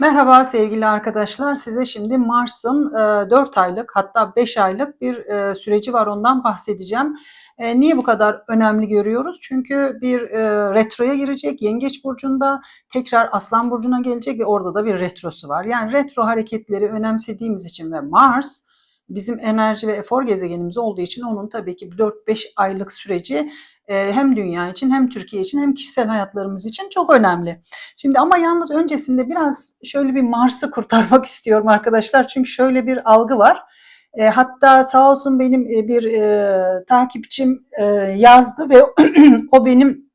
Merhaba sevgili arkadaşlar. Size şimdi Mars'ın e, 4 aylık hatta 5 aylık bir e, süreci var ondan bahsedeceğim. E, niye bu kadar önemli görüyoruz? Çünkü bir e, retroya girecek Yengeç burcunda, tekrar Aslan burcuna gelecek ve orada da bir retrosu var. Yani retro hareketleri önemsediğimiz için ve Mars bizim enerji ve efor gezegenimiz olduğu için onun tabii ki 4-5 aylık süreci e, hem dünya için hem Türkiye için hem kişisel hayatlarımız için çok önemli. Şimdi ama yalnız öncesinde biraz şöyle bir Mars'ı kurtarmak istiyorum arkadaşlar. Çünkü şöyle bir algı var. E, hatta sağ olsun benim e, bir e, takipçim e, yazdı ve o benim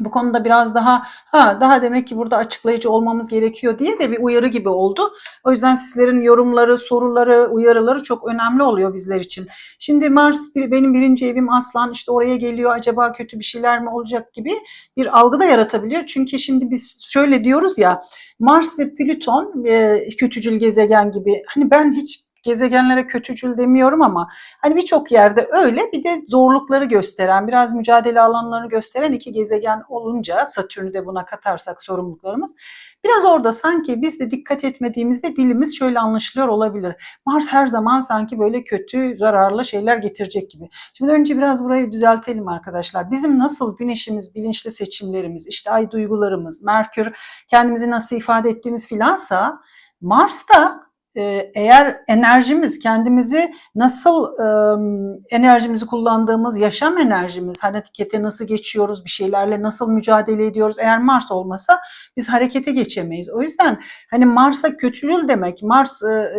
bu konuda biraz daha ha daha demek ki burada açıklayıcı olmamız gerekiyor diye de bir uyarı gibi oldu. O yüzden sizlerin yorumları, soruları, uyarıları çok önemli oluyor bizler için. Şimdi Mars benim birinci evim Aslan işte oraya geliyor acaba kötü bir şeyler mi olacak gibi bir algı da yaratabiliyor. Çünkü şimdi biz şöyle diyoruz ya Mars ve Plüton kötücül gezegen gibi hani ben hiç gezegenlere kötücül demiyorum ama hani birçok yerde öyle bir de zorlukları gösteren, biraz mücadele alanlarını gösteren iki gezegen olunca Satürn'ü de buna katarsak sorumluluklarımız biraz orada sanki biz de dikkat etmediğimizde dilimiz şöyle anlaşılıyor olabilir. Mars her zaman sanki böyle kötü, zararlı şeyler getirecek gibi. Şimdi önce biraz burayı düzeltelim arkadaşlar. Bizim nasıl güneşimiz, bilinçli seçimlerimiz, işte ay duygularımız, Merkür kendimizi nasıl ifade ettiğimiz filansa Mars da ee, eğer enerjimiz kendimizi nasıl enerjimizi kullandığımız yaşam enerjimiz harekete nasıl geçiyoruz bir şeylerle nasıl mücadele ediyoruz eğer Mars olmasa biz harekete geçemeyiz. O yüzden hani Mars'a kötülül demek Mars e,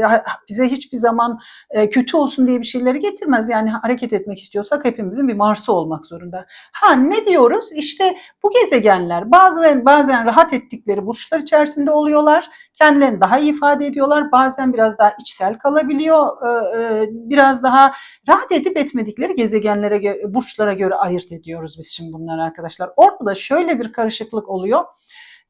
bize hiçbir zaman e, kötü olsun diye bir şeyleri getirmez. Yani hareket etmek istiyorsak hepimizin bir Mars'ı olmak zorunda. Ha ne diyoruz? İşte bu gezegenler bazen bazen rahat ettikleri burçlar içerisinde oluyorlar. Kendilerini daha iyi ifade ediyorlar. Bazen biraz daha içsel kalabiliyor. Ee, e, biraz daha rahat edip etmedikleri gezegenlere, burçlara göre ayırt ediyoruz biz şimdi bunları arkadaşlar. Orada da şöyle bir karışıklık oluyor.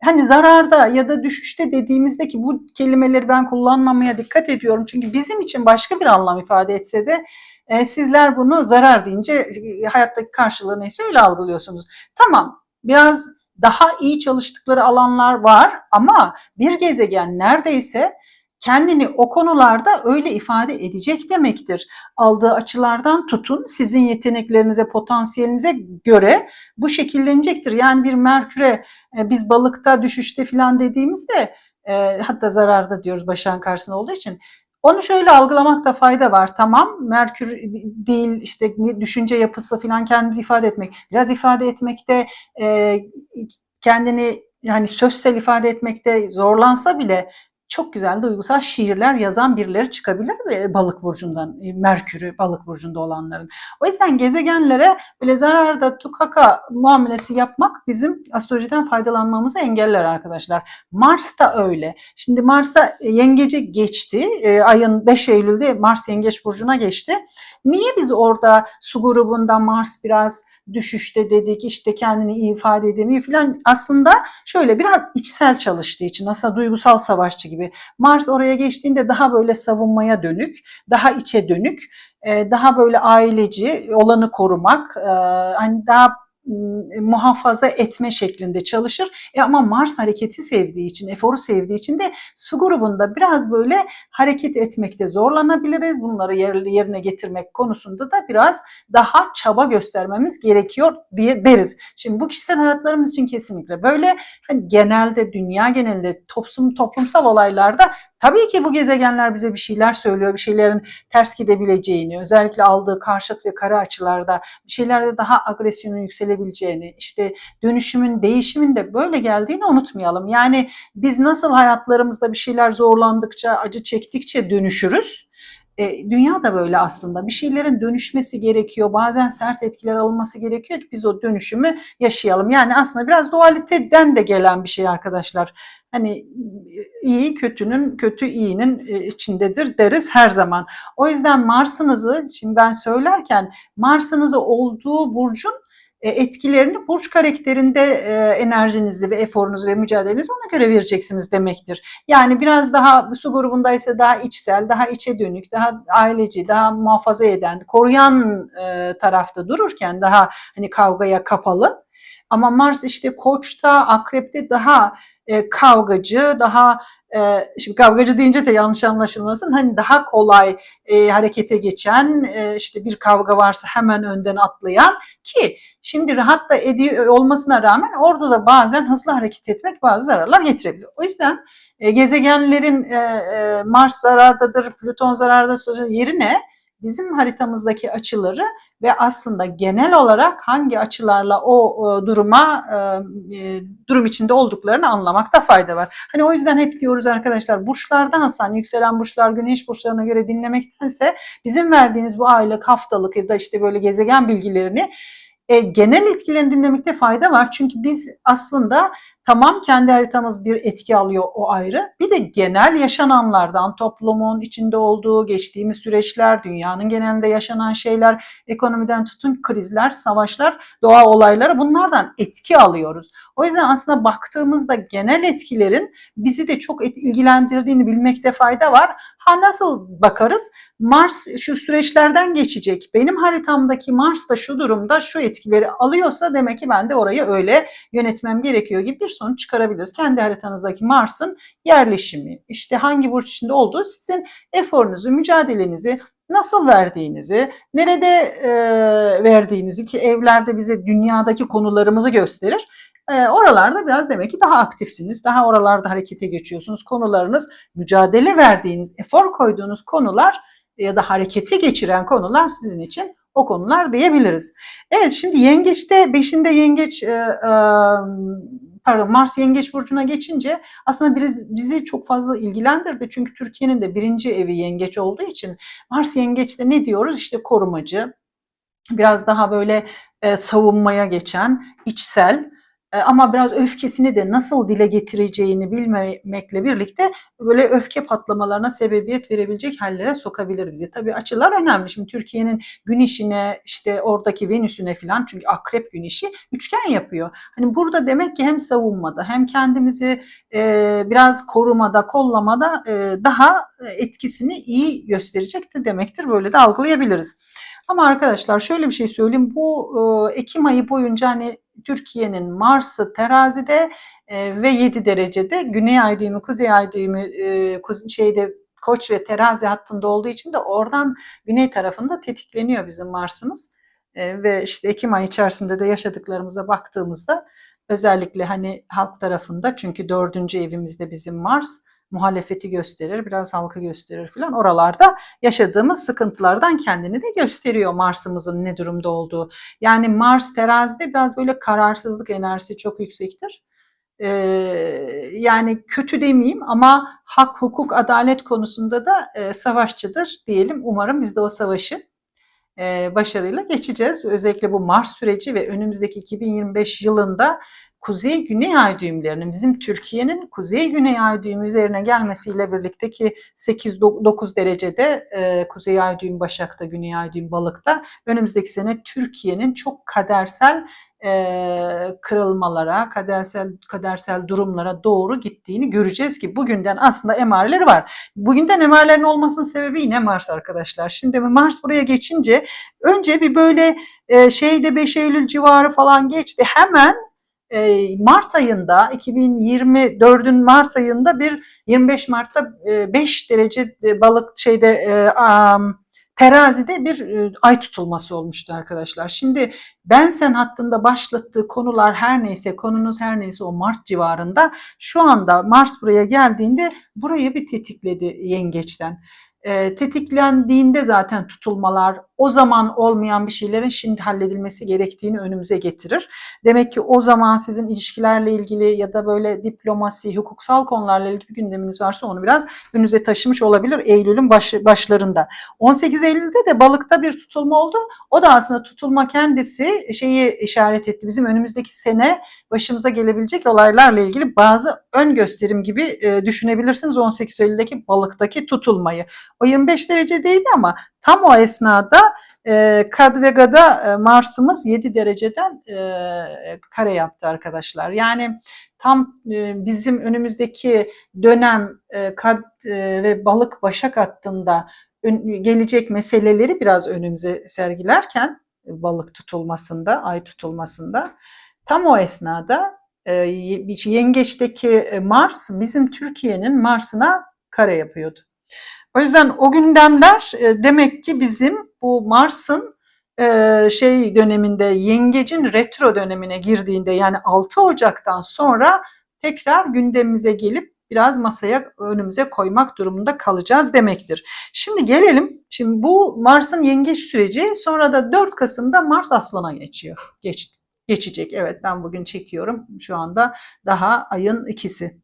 Hani zararda ya da düşüşte dediğimizde ki bu kelimeleri ben kullanmamaya dikkat ediyorum. Çünkü bizim için başka bir anlam ifade etse de e, sizler bunu zarar deyince e, hayattaki karşılığı neyse öyle algılıyorsunuz. Tamam biraz daha iyi çalıştıkları alanlar var ama bir gezegen neredeyse kendini o konularda öyle ifade edecek demektir. Aldığı açılardan tutun sizin yeteneklerinize, potansiyelinize göre bu şekillenecektir. Yani bir Merkür'e e, biz balıkta, düşüşte filan dediğimizde e, hatta zararda diyoruz başan karşısında olduğu için onu şöyle algılamakta fayda var. Tamam Merkür değil işte düşünce yapısı falan kendimizi ifade etmek. Biraz ifade etmekte e, kendini yani sözsel ifade etmekte zorlansa bile çok güzel duygusal şiirler yazan birileri çıkabilir mi balık burcundan, e, Merkür'ü balık burcunda olanların. O yüzden gezegenlere böyle zararda tukaka muamelesi yapmak bizim astrolojiden faydalanmamızı engeller arkadaşlar. Mars da öyle. Şimdi Mars'a e, yengece geçti. E, ayın 5 Eylül'de Mars yengeç burcuna geçti. Niye biz orada su grubunda Mars biraz düşüşte dedik işte kendini iyi ifade edemiyor falan aslında şöyle biraz içsel çalıştığı için aslında duygusal savaşçı gibi. Mars oraya geçtiğinde daha böyle savunmaya dönük, daha içe dönük, daha böyle aileci, olanı korumak, hani daha muhafaza etme şeklinde çalışır. E ama Mars hareketi sevdiği için, eforu sevdiği için de su grubunda biraz böyle hareket etmekte zorlanabiliriz. Bunları yerine getirmek konusunda da biraz daha çaba göstermemiz gerekiyor diye deriz. Şimdi bu kişisel hayatlarımız için kesinlikle böyle hani genelde dünya genelinde toplum toplumsal olaylarda Tabii ki bu gezegenler bize bir şeyler söylüyor, bir şeylerin ters gidebileceğini, özellikle aldığı karşıt ve kara açılarda bir şeylerde daha agresyonun yükselebileceğini, işte dönüşümün, değişimin de böyle geldiğini unutmayalım. Yani biz nasıl hayatlarımızda bir şeyler zorlandıkça, acı çektikçe dönüşürüz, e, dünya da böyle aslında. Bir şeylerin dönüşmesi gerekiyor. Bazen sert etkiler alınması gerekiyor ki biz o dönüşümü yaşayalım. Yani aslında biraz dualiteden de gelen bir şey arkadaşlar. Hani iyi kötünün, kötü iyinin e, içindedir deriz her zaman. O yüzden Mars'ınızı şimdi ben söylerken Mars'ınızı olduğu burcun etkilerini burç karakterinde e, enerjinizi ve eforunuzu ve mücadelenizi ona göre vereceksiniz demektir. Yani biraz daha su grubundaysa daha içsel, daha içe dönük, daha aileci, daha muhafaza eden, koruyan e, tarafta dururken daha hani kavgaya kapalı Ama Mars işte Koç'ta, Akrep'te daha e, kavgacı, daha e, şimdi kavgacı deyince de yanlış anlaşılmasın hani daha kolay e, harekete geçen e, işte bir kavga varsa hemen önden atlayan ki şimdi rahat da ediyor olmasına rağmen orada da bazen hızlı hareket etmek bazı zararlar getirebiliyor. O yüzden e, gezegenlerin e, e, Mars zarardadır, Plüton zarardadır yerine bizim haritamızdaki açıları ve aslında genel olarak hangi açılarla o e, duruma e, e, durum içinde olduklarını anlamakta fayda var. Hani o yüzden hep diyoruz arkadaşlar burçlardan hani yükselen burçlar güneş burçlarına göre dinlemektense bizim verdiğiniz bu aylık haftalık ya da işte böyle gezegen bilgilerini e, genel etkilerini dinlemekte fayda var. Çünkü biz aslında tamam kendi haritamız bir etki alıyor o ayrı. Bir de genel yaşananlardan, toplumun içinde olduğu, geçtiğimiz süreçler, dünyanın genelinde yaşanan şeyler, ekonomiden tutun krizler, savaşlar, doğa olayları bunlardan etki alıyoruz. O yüzden aslında baktığımızda genel etkilerin bizi de çok ilgilendirdiğini bilmekte fayda var. Ha nasıl bakarız? Mars şu süreçlerden geçecek. Benim haritamdaki Mars da şu durumda şu etkileri alıyorsa demek ki ben de orayı öyle yönetmem gerekiyor gibi bir sonuç çıkarabiliriz. Kendi haritanızdaki Mars'ın yerleşimi, işte hangi burç içinde olduğu sizin eforunuzu, mücadelenizi, nasıl verdiğinizi, nerede e, verdiğinizi ki evlerde bize dünyadaki konularımızı gösterir. E, oralarda biraz demek ki daha aktifsiniz. Daha oralarda harekete geçiyorsunuz. Konularınız mücadele verdiğiniz, efor koyduğunuz konular ya da harekete geçiren konular sizin için o konular diyebiliriz. Evet şimdi yengeçte beşinde yengeç e, e, pardon Mars yengeç burcuna geçince aslında bizi, bizi çok fazla ilgilendirdi. Çünkü Türkiye'nin de birinci evi yengeç olduğu için Mars yengeçte ne diyoruz? İşte korumacı, biraz daha böyle e, savunmaya geçen, içsel, ama biraz öfkesini de nasıl dile getireceğini bilmemekle birlikte böyle öfke patlamalarına sebebiyet verebilecek hallere sokabilir bizi. Tabii açılar önemli. Şimdi Türkiye'nin güneşine işte oradaki Venüs'üne falan çünkü akrep güneşi üçgen yapıyor. Hani burada demek ki hem savunmada hem kendimizi e, biraz korumada, kollamada e, daha etkisini iyi gösterecek de demektir. Böyle de algılayabiliriz. Ama arkadaşlar şöyle bir şey söyleyeyim. Bu e, Ekim ayı boyunca hani Türkiye'nin Mars'ı terazide e, ve 7 derecede Güney ay düğümü, Kuzey ay düğümü e, şeyde Koç ve terazi hattında olduğu için de oradan güney tarafında tetikleniyor bizim Mars'ımız. E, ve işte Ekim ayı içerisinde de yaşadıklarımıza baktığımızda özellikle hani halk tarafında çünkü dördüncü evimizde bizim Mars muhalefeti gösterir, biraz halkı gösterir filan. Oralarda yaşadığımız sıkıntılardan kendini de gösteriyor Mars'ımızın ne durumda olduğu. Yani Mars terazide biraz böyle kararsızlık enerjisi çok yüksektir. Ee, yani kötü demeyeyim ama hak, hukuk, adalet konusunda da e, savaşçıdır diyelim. Umarım biz de o savaşı e, başarıyla geçeceğiz. Özellikle bu Mars süreci ve önümüzdeki 2025 yılında kuzey-güney ay düğümlerinin bizim Türkiye'nin kuzey-güney ay düğümü üzerine gelmesiyle birlikte ki 8-9 derecede e, kuzey ay düğüm Başak'ta, güney ay düğüm Balık'ta önümüzdeki sene Türkiye'nin çok kadersel e, kırılmalara, kadersel kadersel durumlara doğru gittiğini göreceğiz ki bugünden aslında emareleri var. Bugünden emarelerin olmasının sebebi yine Mars arkadaşlar. Şimdi Mars buraya geçince önce bir böyle e, şeyde 5 Eylül civarı falan geçti. Hemen Mart ayında 2024'ün Mart ayında bir 25 Mart'ta 5 derece balık şeyde terazide bir ay tutulması olmuştu arkadaşlar. Şimdi ben sen hattında başlattığı konular her neyse konunuz her neyse o Mart civarında şu anda Mars buraya geldiğinde burayı bir tetikledi yengeçten e, tetiklendiğinde zaten tutulmalar o zaman olmayan bir şeylerin şimdi halledilmesi gerektiğini önümüze getirir. Demek ki o zaman sizin ilişkilerle ilgili ya da böyle diplomasi, hukuksal konularla ilgili bir gündeminiz varsa onu biraz önünüze taşımış olabilir Eylül'ün baş, başlarında. 18 Eylül'de de balıkta bir tutulma oldu. O da aslında tutulma kendisi şeyi işaret etti. Bizim önümüzdeki sene başımıza gelebilecek olaylarla ilgili bazı ön gösterim gibi e, düşünebilirsiniz 18 Eylül'deki balıktaki tutulmayı. O 25 derecedeydi ama tam o esnada e, Kadvega'da e, Mars'ımız 7 dereceden e, kare yaptı arkadaşlar. Yani tam e, bizim önümüzdeki dönem e, Kad e, ve Balık Başak hattında ön, gelecek meseleleri biraz önümüze sergilerken balık tutulmasında, ay tutulmasında Tam o esnada e, yengeçteki e, Mars bizim Türkiye'nin Mars'ına kare yapıyordu. O yüzden o gündemler e, demek ki bizim bu Mars'ın e, şey döneminde yengecin retro dönemine girdiğinde yani 6 Ocak'tan sonra tekrar gündemimize gelip biraz masaya önümüze koymak durumunda kalacağız demektir. Şimdi gelelim. Şimdi bu Mars'ın yengeç süreci sonra da 4 Kasım'da Mars Aslan'a geçiyor. Geçti. Geçecek. Evet ben bugün çekiyorum. Şu anda daha ayın ikisi.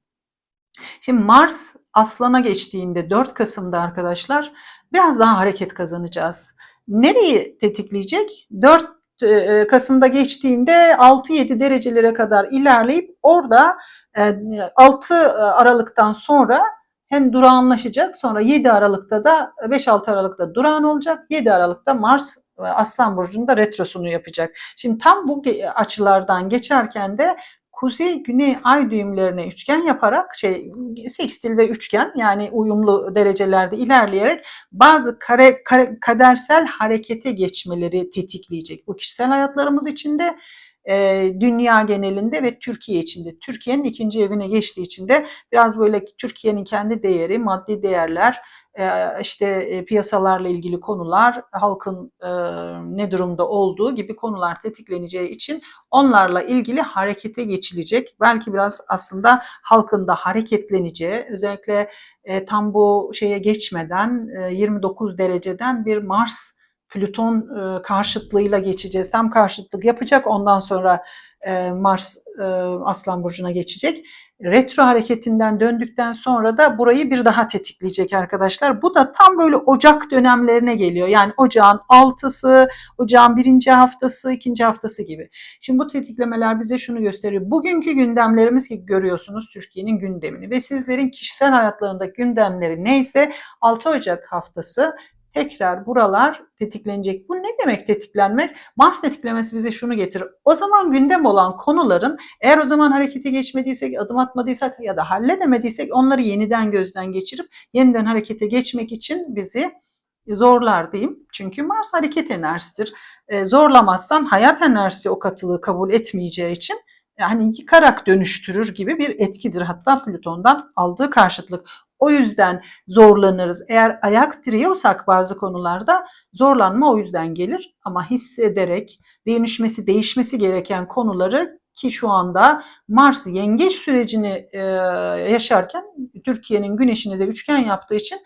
Şimdi Mars Aslan'a geçtiğinde 4 Kasım'da arkadaşlar biraz daha hareket kazanacağız. Nereyi tetikleyecek? 4 e, Kasım'da geçtiğinde 6-7 derecelere kadar ilerleyip orada 6 e, Aralık'tan sonra hem durağanlaşacak sonra 7 Aralık'ta da 5-6 Aralık'ta durağan olacak. 7 Aralık'ta Mars e, Aslan Burcu'nda retrosunu yapacak. Şimdi tam bu açılardan geçerken de kuzey güney ay düğümlerine üçgen yaparak şey sekstil ve üçgen yani uyumlu derecelerde ilerleyerek bazı kare, kare kadersel harekete geçmeleri tetikleyecek. Bu kişisel hayatlarımız içinde e, dünya genelinde ve Türkiye içinde. Türkiye'nin ikinci evine geçtiği için de biraz böyle Türkiye'nin kendi değeri, maddi değerler, işte piyasalarla ilgili konular, halkın ne durumda olduğu gibi konular tetikleneceği için onlarla ilgili harekete geçilecek. Belki biraz aslında halkın da hareketleneceği, özellikle tam bu şeye geçmeden 29 dereceden bir Mars Plüton karşıtlığıyla geçeceğiz. Tam karşıtlık yapacak. Ondan sonra Mars Aslan Burcu'na geçecek retro hareketinden döndükten sonra da burayı bir daha tetikleyecek arkadaşlar. Bu da tam böyle Ocak dönemlerine geliyor. Yani Ocağın 6'sı, Ocağın birinci haftası, ikinci haftası gibi. Şimdi bu tetiklemeler bize şunu gösteriyor. Bugünkü gündemlerimiz ki görüyorsunuz Türkiye'nin gündemini ve sizlerin kişisel hayatlarında gündemleri neyse 6 Ocak haftası tekrar buralar tetiklenecek. Bu ne demek tetiklenmek? Mars tetiklemesi bize şunu getirir. O zaman gündem olan konuların eğer o zaman harekete geçmediysek, adım atmadıysak ya da halledemediysek onları yeniden gözden geçirip yeniden harekete geçmek için bizi zorlar diyeyim. Çünkü Mars hareket enerjisidir. E, zorlamazsan hayat enerjisi o katılığı kabul etmeyeceği için yani yıkarak dönüştürür gibi bir etkidir. Hatta Plüton'dan aldığı karşıtlık. O yüzden zorlanırız. Eğer ayak direyorsak bazı konularda zorlanma o yüzden gelir. Ama hissederek dönüşmesi, değişmesi gereken konuları ki şu anda Mars yengeç sürecini e, yaşarken Türkiye'nin güneşini de üçgen yaptığı için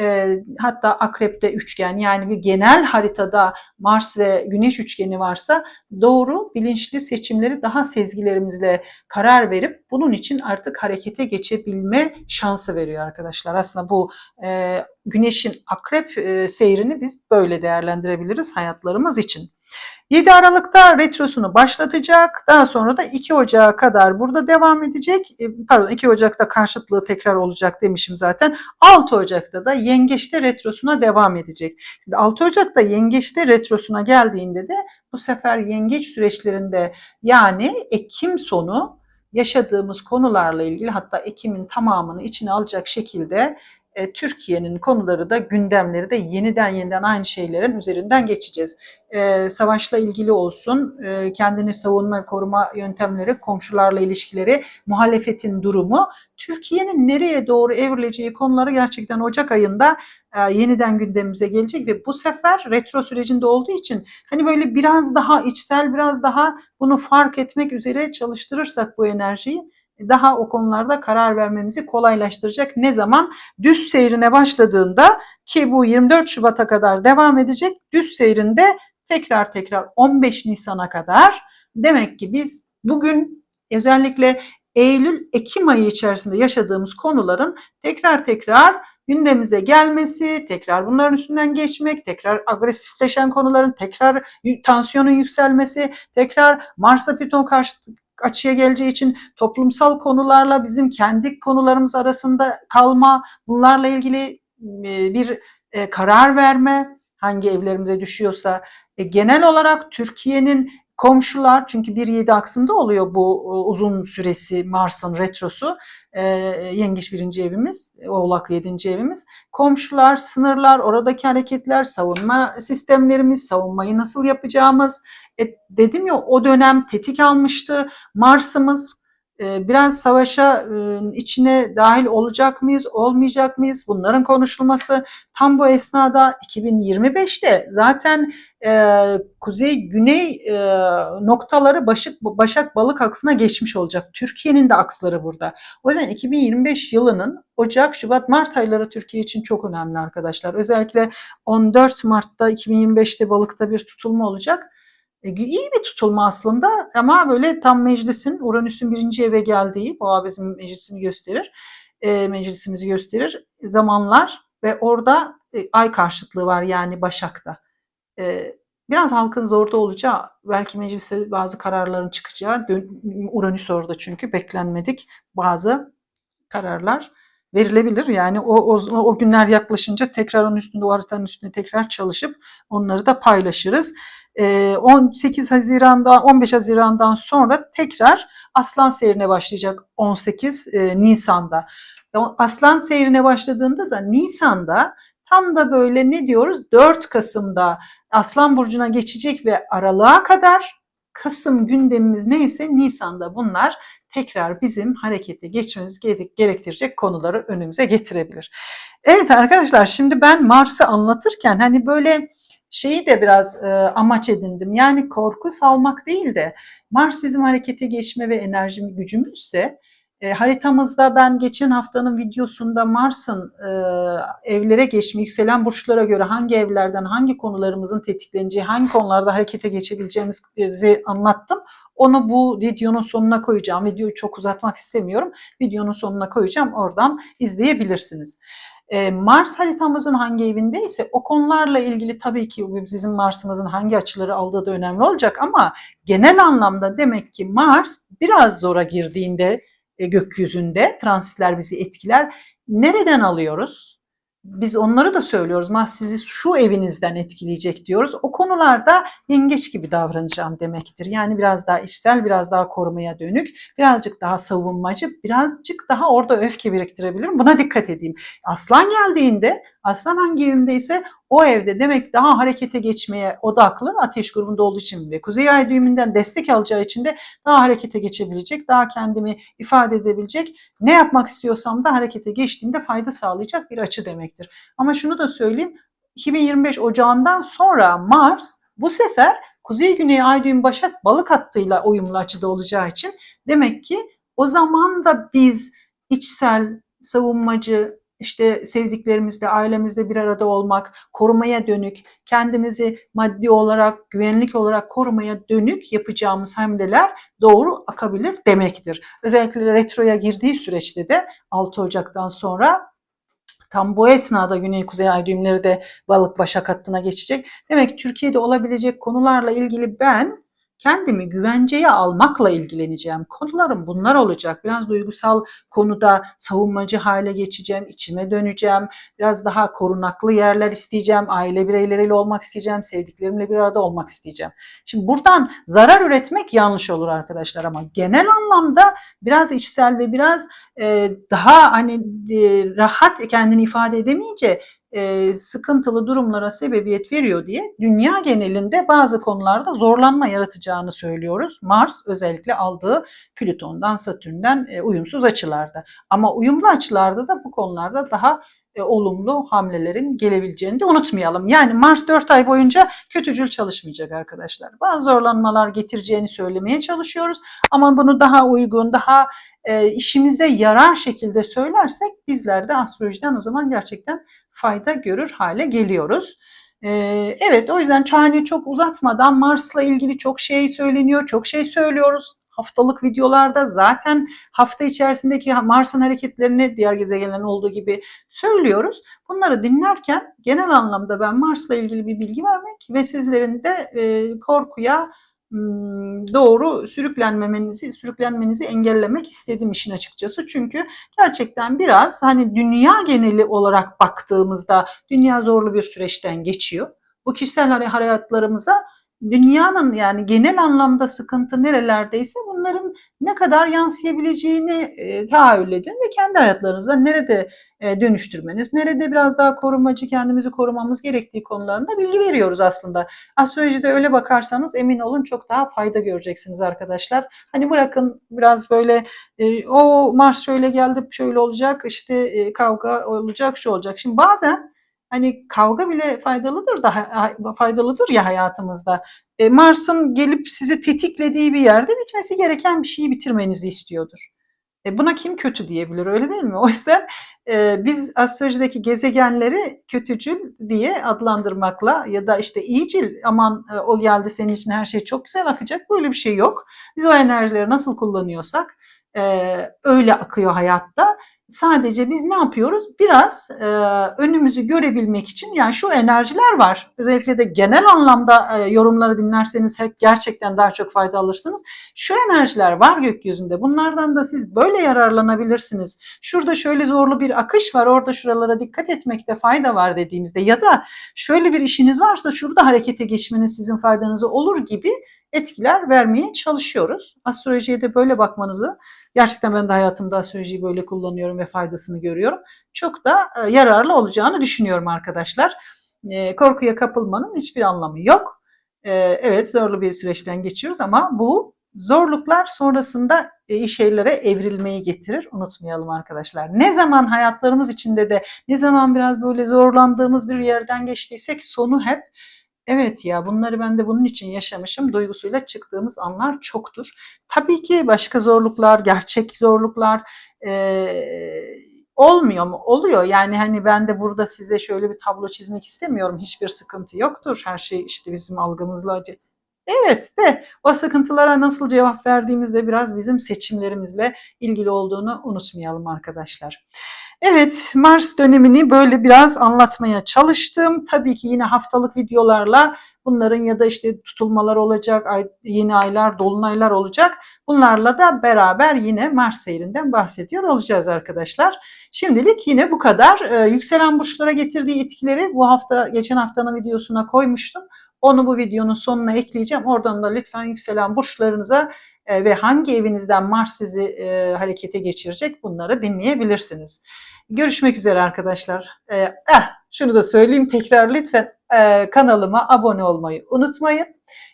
e, hatta akrepte üçgen yani bir genel haritada Mars ve Güneş üçgeni varsa doğru bilinçli seçimleri daha sezgilerimizle karar verip bunun için artık harekete geçebilme şansı veriyor arkadaşlar. Aslında bu e, Güneş'in akrep e, seyrini biz böyle değerlendirebiliriz hayatlarımız için. 7 Aralık'ta retrosunu başlatacak. Daha sonra da 2 Ocak'a kadar burada devam edecek. E, pardon 2 Ocak'ta karşıtlığı tekrar olacak demişim zaten. 6 Ocak'ta da Yengeç'te retrosuna devam edecek. Şimdi 6 Ocak'ta Yengeç'te retrosuna geldiğinde de bu sefer Yengeç süreçlerinde yani Ekim sonu yaşadığımız konularla ilgili hatta Ekim'in tamamını içine alacak şekilde e, Türkiye'nin konuları da gündemleri de yeniden yeniden aynı şeylerin üzerinden geçeceğiz. E, savaşla ilgili olsun, e, kendini savunma koruma yöntemleri, komşularla ilişkileri, muhalefetin durumu, Türkiye'nin nereye doğru evrileceği konuları gerçekten Ocak ayında e, yeniden gündemimize gelecek ve bu sefer retro sürecinde olduğu için hani böyle biraz daha içsel, biraz daha bunu fark etmek üzere çalıştırırsak bu enerjiyi daha o konularda karar vermemizi kolaylaştıracak. Ne zaman? Düz seyrine başladığında ki bu 24 Şubat'a kadar devam edecek. Düz seyrinde tekrar tekrar 15 Nisan'a kadar demek ki biz bugün özellikle Eylül-Ekim ayı içerisinde yaşadığımız konuların tekrar tekrar gündemimize gelmesi, tekrar bunların üstünden geçmek, tekrar agresifleşen konuların tekrar tansiyonun yükselmesi, tekrar Mars'la Plüton karşıtlık açıya geleceği için toplumsal konularla bizim kendi konularımız arasında kalma, bunlarla ilgili bir karar verme, hangi evlerimize düşüyorsa, genel olarak Türkiye'nin komşular çünkü 1-7 aksında oluyor bu e, uzun süresi Mars'ın retrosu. E, yengeç birinci evimiz, Oğlak yedinci evimiz. Komşular, sınırlar, oradaki hareketler, savunma sistemlerimiz, savunmayı nasıl yapacağımız. E, dedim ya o dönem tetik almıştı. Mars'ımız e, biraz savaşa e, içine dahil olacak mıyız, olmayacak mıyız? Bunların konuşulması tam bu esnada 2025'te zaten e, kuzey-güney e, noktaları Başak, Başak Balık aksına geçmiş olacak. Türkiye'nin de aksları burada. O yüzden 2025 yılının Ocak, Şubat, Mart ayları Türkiye için çok önemli arkadaşlar. Özellikle 14 Mart'ta 2025'te balıkta bir tutulma olacak. E, iyi bir tutulma aslında ama böyle tam meclisin Uranüs'ün birinci eve geldiği, bu bizim meclisimi gösterir, e, meclisimizi gösterir zamanlar ve orada e, ay karşıtlığı var yani Başak'ta. E, biraz halkın zorda olacağı, belki mecliste bazı kararların çıkacağı, Uranüs orada çünkü beklenmedik bazı kararlar verilebilir. Yani o, o, o günler yaklaşınca tekrar onun üstünde, o haritanın üstünde tekrar çalışıp onları da paylaşırız. 18 ee, Haziran'da 15 Haziran'dan sonra tekrar Aslan seyrine başlayacak 18 e, Nisan'da. Aslan seyrine başladığında da Nisan'da tam da böyle ne diyoruz 4 Kasım'da Aslan Burcu'na geçecek ve aralığa kadar Kasım gündemimiz neyse Nisan'da bunlar tekrar bizim harekete geçmemiz gerektirecek konuları önümüze getirebilir. Evet arkadaşlar şimdi ben Mars'ı anlatırken hani böyle şeyi de biraz e, amaç edindim. Yani korku salmak değil de Mars bizim harekete geçme ve enerji gücümüzse e, haritamızda ben geçen haftanın videosunda Mars'ın e, evlere geçme, yükselen burçlara göre hangi evlerden hangi konularımızın tetikleneceği, hangi konularda harekete geçebileceğimizi anlattım. Onu bu videonun sonuna koyacağım. Videoyu çok uzatmak istemiyorum. Videonun sonuna koyacağım. Oradan izleyebilirsiniz. E, Mars haritamızın hangi evindeyse o konularla ilgili tabii ki bizim Mars'ımızın hangi açıları aldığı da önemli olacak ama genel anlamda demek ki Mars biraz zora girdiğinde e, gökyüzünde transitler bizi etkiler. Nereden alıyoruz? Biz onları da söylüyoruz. Mah sizi şu evinizden etkileyecek diyoruz. O konularda yengeç gibi davranacağım demektir. Yani biraz daha içsel, biraz daha korumaya dönük, birazcık daha savunmacı, birazcık daha orada öfke biriktirebilirim. Buna dikkat edeyim. Aslan geldiğinde, aslan hangi evimdeyse o evde demek daha harekete geçmeye odaklı ateş grubunda olduğu için ve kuzey ay düğümünden destek alacağı için de daha harekete geçebilecek, daha kendimi ifade edebilecek, ne yapmak istiyorsam da harekete geçtiğimde fayda sağlayacak bir açı demektir. Ama şunu da söyleyeyim, 2025 Ocağı'ndan sonra Mars bu sefer Kuzey Güney Ay düğüm Başak Balık hattıyla uyumlu açıda olacağı için demek ki o zaman da biz içsel, savunmacı, işte sevdiklerimizle, ailemizle bir arada olmak, korumaya dönük, kendimizi maddi olarak, güvenlik olarak korumaya dönük yapacağımız hamleler doğru akabilir demektir. Özellikle retroya girdiği süreçte de 6 Ocak'tan sonra Tam bu esnada Güney Kuzey Ay düğümleri de balık başak hattına geçecek. Demek ki Türkiye'de olabilecek konularla ilgili ben kendimi güvenceye almakla ilgileneceğim. Konularım bunlar olacak. Biraz duygusal konuda savunmacı hale geçeceğim, içime döneceğim. Biraz daha korunaklı yerler isteyeceğim, aile bireyleriyle olmak isteyeceğim, sevdiklerimle bir arada olmak isteyeceğim. Şimdi buradan zarar üretmek yanlış olur arkadaşlar ama genel anlamda biraz içsel ve biraz daha hani rahat kendini ifade edemeyince e, sıkıntılı durumlara sebebiyet veriyor diye dünya genelinde bazı konularda zorlanma yaratacağını söylüyoruz. Mars özellikle aldığı Plüton'dan, Satürn'den e, uyumsuz açılarda. Ama uyumlu açılarda da bu konularda daha e, olumlu hamlelerin gelebileceğini de unutmayalım. Yani Mars 4 ay boyunca kötücül çalışmayacak arkadaşlar. Bazı zorlanmalar getireceğini söylemeye çalışıyoruz ama bunu daha uygun, daha işimize yarar şekilde söylersek bizler de astrolojiden o zaman gerçekten fayda görür hale geliyoruz. Ee, evet o yüzden hani çok uzatmadan Mars'la ilgili çok şey söyleniyor, çok şey söylüyoruz. Haftalık videolarda zaten hafta içerisindeki Mars'ın hareketlerini diğer gezegenlerin olduğu gibi söylüyoruz. Bunları dinlerken genel anlamda ben Mars'la ilgili bir bilgi vermek ve sizlerin de e, korkuya doğru sürüklenmemenizi, sürüklenmenizi engellemek istedim işin açıkçası. Çünkü gerçekten biraz hani dünya geneli olarak baktığımızda dünya zorlu bir süreçten geçiyor. Bu kişisel hayatlarımıza dünyanın yani genel anlamda sıkıntı nerelerdeyse bunların ne kadar yansıyabileceğini e, tahayyül edin ve kendi hayatlarınızda nerede e, dönüştürmeniz, nerede biraz daha korumacı kendimizi korumamız gerektiği konularında bilgi veriyoruz aslında. Astrolojide öyle bakarsanız emin olun çok daha fayda göreceksiniz arkadaşlar. Hani bırakın biraz böyle e, o Mars şöyle geldi şöyle olacak işte e, kavga olacak şu olacak. Şimdi bazen hani kavga bile faydalıdır da faydalıdır ya hayatımızda. E, Mars'ın gelip sizi tetiklediği bir yerde bitmesi gereken bir şeyi bitirmenizi istiyordur. E, buna kim kötü diyebilir öyle değil mi? O yüzden e, biz astrolojideki gezegenleri kötücül diye adlandırmakla ya da işte iyicil aman e, o geldi senin için her şey çok güzel akacak böyle bir şey yok. Biz o enerjileri nasıl kullanıyorsak e, öyle akıyor hayatta. Sadece biz ne yapıyoruz? Biraz e, önümüzü görebilmek için yani şu enerjiler var. Özellikle de genel anlamda e, yorumları dinlerseniz hep gerçekten daha çok fayda alırsınız. Şu enerjiler var gökyüzünde. Bunlardan da siz böyle yararlanabilirsiniz. Şurada şöyle zorlu bir akış var. Orada şuralara dikkat etmekte fayda var dediğimizde ya da şöyle bir işiniz varsa şurada harekete geçmeniz sizin faydanıza olur gibi etkiler vermeye çalışıyoruz. Astrolojiye de böyle bakmanızı gerçekten ben de hayatımda astrolojiyi böyle kullanıyorum ve faydasını görüyorum. Çok da e, yararlı olacağını düşünüyorum arkadaşlar. E, korkuya kapılmanın hiçbir anlamı yok. E, evet zorlu bir süreçten geçiyoruz ama bu zorluklar sonrasında iyi şeylere evrilmeyi getirir. Unutmayalım arkadaşlar. Ne zaman hayatlarımız içinde de ne zaman biraz böyle zorlandığımız bir yerden geçtiysek sonu hep Evet ya bunları ben de bunun için yaşamışım duygusuyla çıktığımız anlar çoktur. Tabii ki başka zorluklar, gerçek zorluklar e, olmuyor mu? Oluyor. Yani hani ben de burada size şöyle bir tablo çizmek istemiyorum. Hiçbir sıkıntı yoktur. Her şey işte bizim algımızla Evet de o sıkıntılara nasıl cevap verdiğimizde biraz bizim seçimlerimizle ilgili olduğunu unutmayalım arkadaşlar. Evet, Mars dönemini böyle biraz anlatmaya çalıştım. Tabii ki yine haftalık videolarla bunların ya da işte tutulmalar olacak, ay, yeni aylar, dolunaylar olacak. Bunlarla da beraber yine Mars seyrinden bahsediyor olacağız arkadaşlar. Şimdilik yine bu kadar. Ee, yükselen burçlara getirdiği etkileri bu hafta, geçen haftanın videosuna koymuştum. Onu bu videonun sonuna ekleyeceğim. Oradan da lütfen yükselen burçlarınıza e, ve hangi evinizden Mars sizi e, harekete geçirecek bunları dinleyebilirsiniz. Görüşmek üzere arkadaşlar. Ee, eh, şunu da söyleyeyim tekrar lütfen e, kanalıma abone olmayı unutmayın.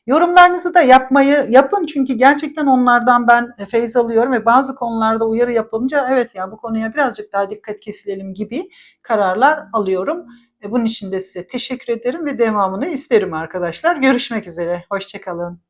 Yorumlarınızı da yapmayı yapın çünkü gerçekten onlardan ben feyiz alıyorum ve bazı konularda uyarı yapılınca evet ya bu konuya birazcık daha dikkat kesilelim gibi kararlar alıyorum. Bunun için de size teşekkür ederim ve devamını isterim arkadaşlar. Görüşmek üzere. Hoşçakalın.